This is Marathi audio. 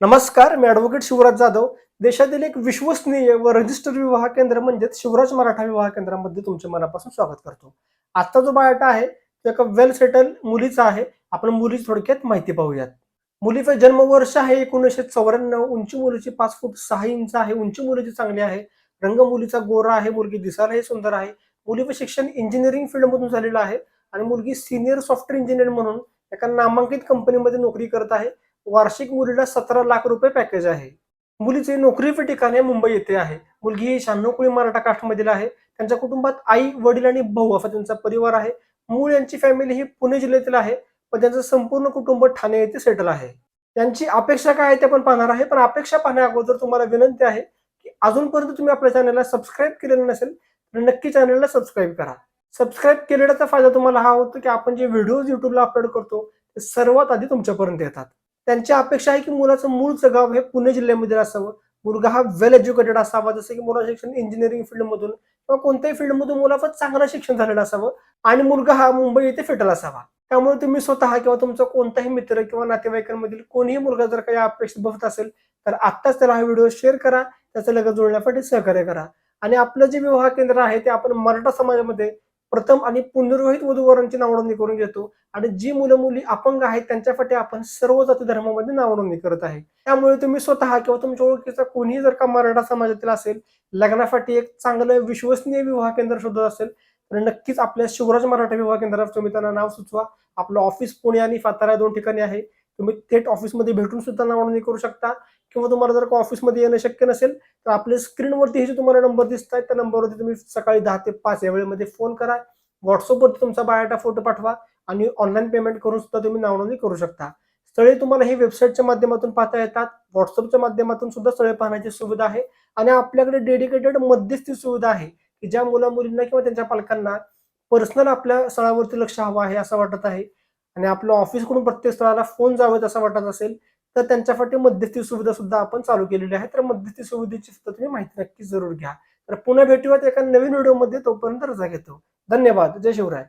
नमस्कार मी ॲडव्होकेट शिवराज जाधव. देशातील एक विश्वसनीय व रजिस्टर विवाह केंद्र म्हणजेच शिवराज मराठा विवाह केंद्रामध्ये तुमचे मनापासून स्वागत करतो. आजचा जो बायोटा आहे तो एका वेल सेटल मुलीचा आहे. आपण मुलीची थोडक्यात माहिती पाहूयात. मुलीचं जन्मवर्ष आहे एकोणीसशे चौऱ्याण्णव. उंची मुलीची पाच फूट सहा इंच आहे. उंची मुलीची चांगली आहे. रंग मुलीचा गोरा आहे. मुलगी दिसायलाही सुंदर आहे. मुलीचं शिक्षण इंजिनिअरिंग फील्डमधून झालेलं आहे. आणि मुलगी सिनियर सॉफ्टवेअर इंजिनियर म्हणून एका नामांकित कंपनीमध्ये नोकरी करत आहे. वार्षिक मुलीला सतरा लाख रुपये पॅकेज आहे. मुलीचे नोकरीचे ठिकाण मुंबई येथे आहे. मुलगी ही शहाण्णव कुळी मराठा कास्टमधील आहे. त्यांच्या कुटुंबात आई वडील आणि भाऊ असा त्यांचा परिवार आहे. मूळ यांची फॅमिली ही पुणे जिल्ह्यातील आहे. पण त्यांचं संपूर्ण कुटुंब ठाणे येथे सेटल आहे. त्यांची अपेक्षा काय आहे ते आपण पाहणार आहे. पण अपेक्षा पाहण्या अगोदर तुम्हाला विनंती आहे की अजूनपर्यंत तुम्ही आपल्या चॅनलला सबस्क्राईब केलेलं नसेल तर नक्की चॅनलला सबस्क्राईब करा. सबस्क्राईब केलेल्याचा फायदा तुम्हाला हा होतो की आपण जे व्हिडिओज युट्यूबला अपलोड करतो ते सर्वात आधी तुमच्यापर्यंत येतात. त्यांची अपेक्षा आहे की मुलाचं मूळचं गाव हे पुणे जिल्ह्यामध्ये असावं. मुलगा हा वेल एज्युकेटेड असावा जसं की मुलाचं शिक्षण इंजिनिअरिंग फील्डमधून किंवा कोणत्याही फील्डमधून मुलाचं चांगलं शिक्षण झालेलं असावं आणि मुलगा हा मुंबई येथे फेटल असावा. त्यामुळे तुम्ही स्वतः किंवा तुमचा कोणताही मित्र किंवा नातेवाईकांमधील कोणीही मुलगा जर काही अपेक्षित बघत असेल तर आत्ताच त्याला हा व्हिडिओ शेअर करा त्याचं लगेच जुळण्यासाठी सहकार्य करा. आणि आपलं जे विवाह केंद्र आहे ते आपण मराठा समाजामध्ये प्रथम आणि पुनर्विवाहित वधूवरांची नावनोंदणी करून घेतो. आणि जी मुलं मुली अपंग आहेत त्यांच्यासाठी आपण सर्व जाती धर्मामध्ये नावनोंदणी करत आहे. त्यामुळे तुम्ही स्वतः किंवा तुमच्या ओळखीचा कोणीही जर का मराठा समाजातील असेल लग्नासाठी एक चांगलं विश्वसनीय विवाह केंद्र शोधत असेल तर नक्कीच आपल्या शिवराज मराठा विवाह केंद्रात तुम्ही त्यांना नाव सुचवा. आपलं ऑफिस पुणे आणि सातारा दोन ठिकाणी आहे. तुम्ही थेट ऑफिसमध्ये भेटून सुद्धा नावनोंदणी करू शकता. किंवा तुम्हाला जर का ऑफिसमध्ये येणं शक्य नसेल तर आपल्या स्क्रीनवरती हे जे तुम्हाला नंबर दिसत आहेत त्या नंबरवरती तुम्ही सकाळी दहा ते पाच या वेळेमध्ये फोन करा. व्हॉट्सअपवरती तुमचा बायोटा फोटो पाठवा आणि ऑनलाईन पेमेंट करून सुद्धा तुम्ही नावनोंदणी करू शकता. स्थळे तुम्हाला हे वेबसाईटच्या माध्यमातून पाहता येतात. व्हॉट्सअपच्या माध्यमातून सुद्धा स्थळे पाहण्याची सुविधा आहे. आणि आपल्याकडे डेडिकेटेड मध्यस्थी सुविधा आहे की ज्या मुला मुलींना किंवा त्यांच्या पालकांना पर्सनल आपल्या स्थळावरती लक्ष हवं आहे असं वाटत आहे. आणि आपलं ऑफिसकडून प्रत्येक स्थळाला फोन जावेत असं वाटत असेल तर त्यांच्यासाठी मध्यस्थी सुविधा सुद्धा आपण चालू केलेली आहे. तर मध्यस्थी सुविधेची सुद्धा तुम्ही माहिती नक्की जरूर घ्या. तर पुन्हा भेटूयात एका नवीन व्हिडिओमध्ये. तोपर्यंत रजा घेतो. धन्यवाद. जय शिवराय.